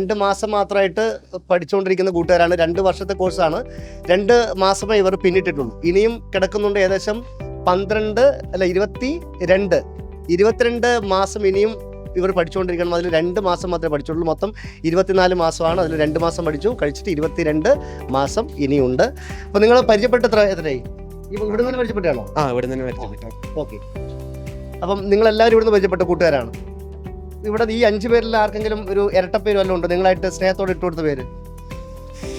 രണ്ട് മാസം മാത്രമായിട്ട് പഠിച്ചുകൊണ്ടിരിക്കുന്ന കൂട്ടുകാരാണ്. രണ്ട് വർഷത്തെ കോഴ്സാണ്. രണ്ട് മാസമേ ഇവർ പിന്നിട്ടിട്ടുള്ളൂ. ഇനിയും കിടക്കുന്നുണ്ട് ഏകദേശം പന്ത്രണ്ട് അല്ല ഇരുപത്തി രണ്ട് ഇരുപത്തിരണ്ട് മാസം ഇനിയും ഇവർ പഠിച്ചുകൊണ്ടിരിക്കണം. അതിൽ രണ്ട് മാസം മാത്രമേ പഠിച്ചുള്ളൂ. മൊത്തം ഇരുപത്തിനാല് മാസമാണ് അതിൽ രണ്ട് മാസം പഠിച്ചു. കഴിച്ചിട്ട് ഇരുപത്തിരണ്ട് മാസം ഇനിയുണ്ട്. അപ്പോൾ നിങ്ങൾ പരിചയപ്പെട്ട എത്ര എത്രയായി? ഇവിടെ നിന്ന് പരിചയപ്പെട്ടാണോ ആ ഇവിടെ നിന്ന് പരിചയപ്പെട്ടു. ഓക്കെ. അപ്പം നിങ്ങളെല്ലാവരും ഇവിടുന്ന് പരിചയപ്പെട്ട കൂട്ടുകാരാണ്. ഇവിടെ ഈ അഞ്ച് പേരിൽ ആർക്കെങ്കിലും ഒരു ഇരട്ടപ്പേര് വല്ലതും ഉണ്ടോ? നിങ്ങളായിട്ട് സ്നേഹത്തോടെ ഇട്ടുകൊടുത്ത പേര്.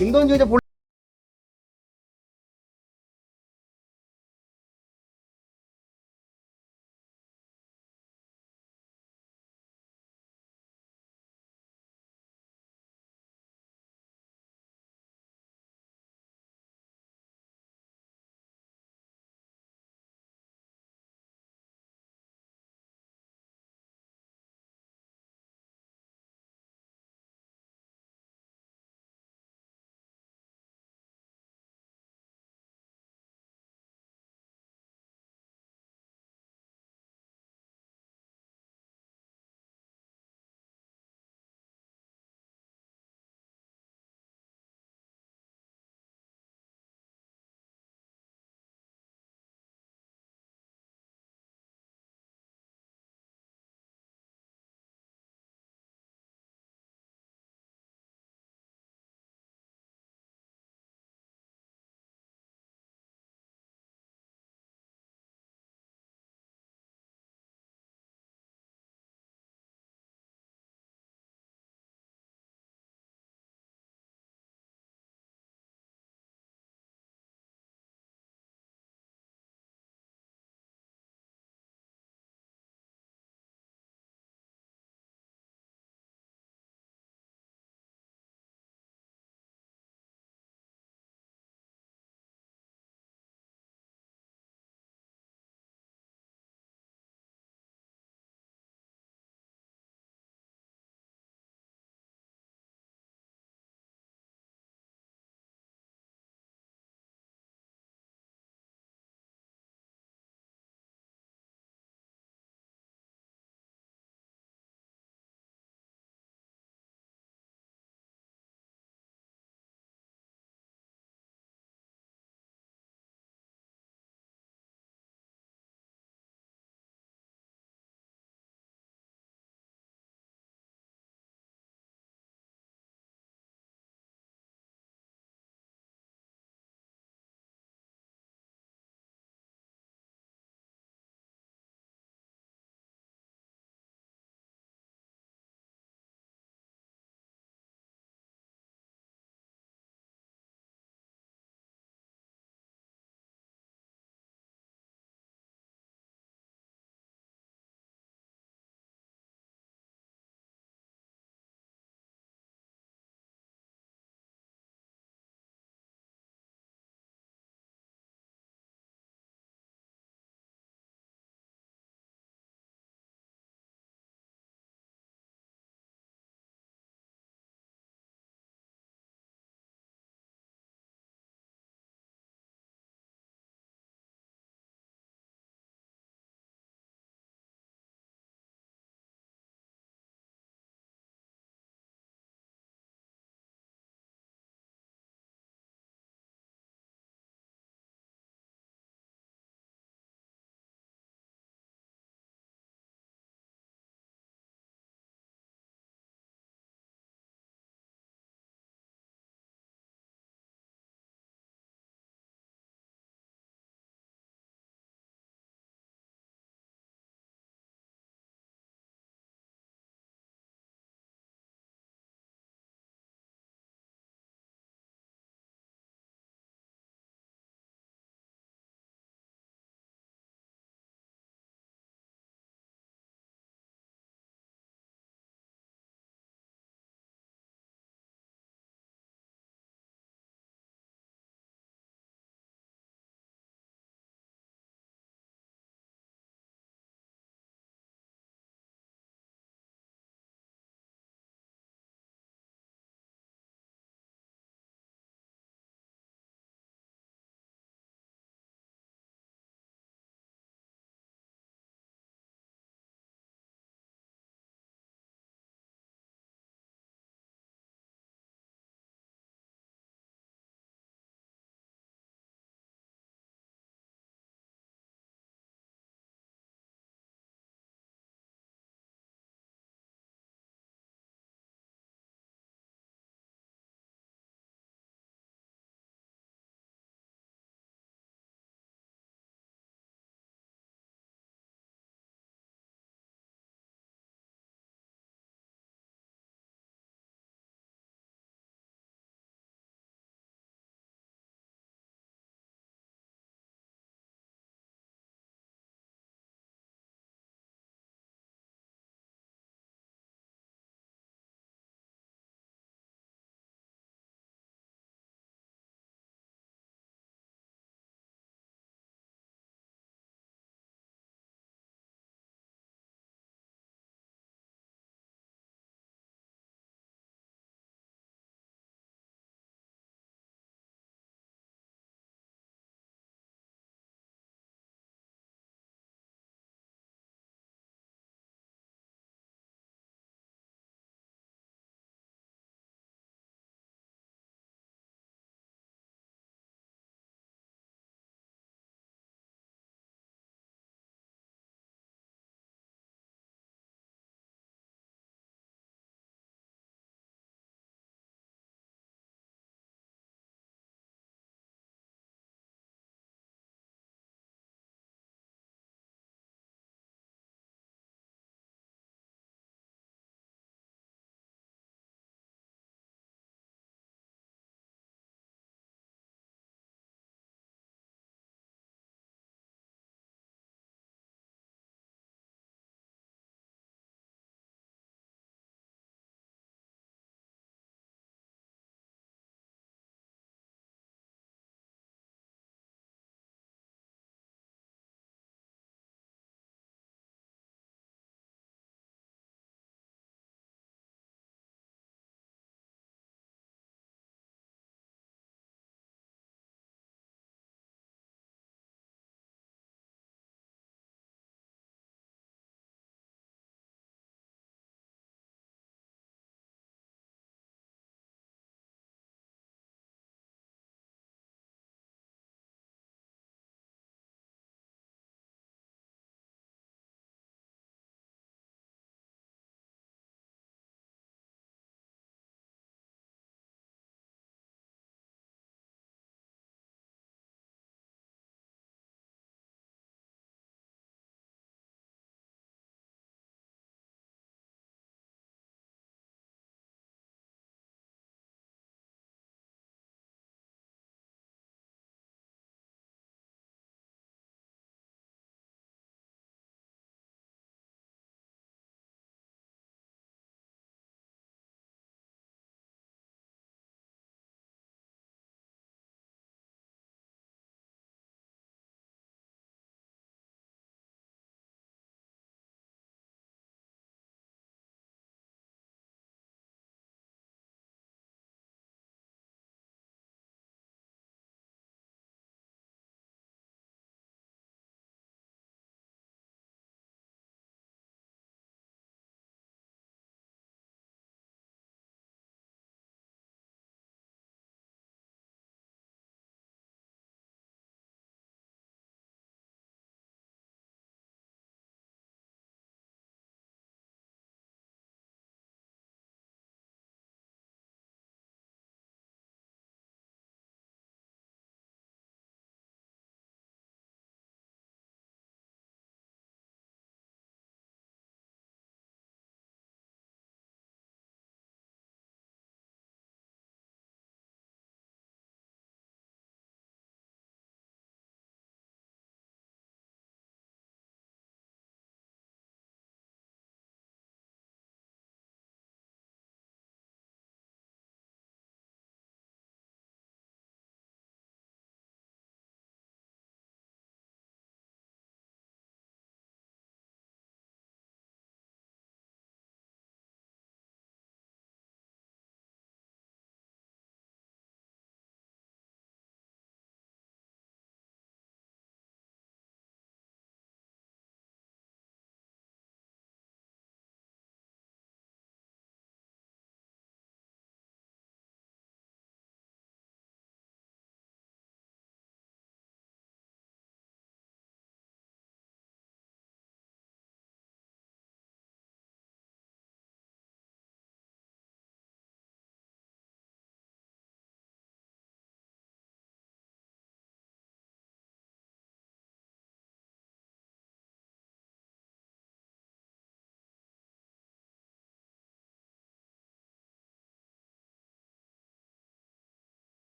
എന്തോന്ന് ചോദിച്ചാൽ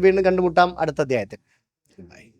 വീണ്ടും കണ്ടുമുട്ടാം അടുത്ത അധ്യായത്തിൽ Bye.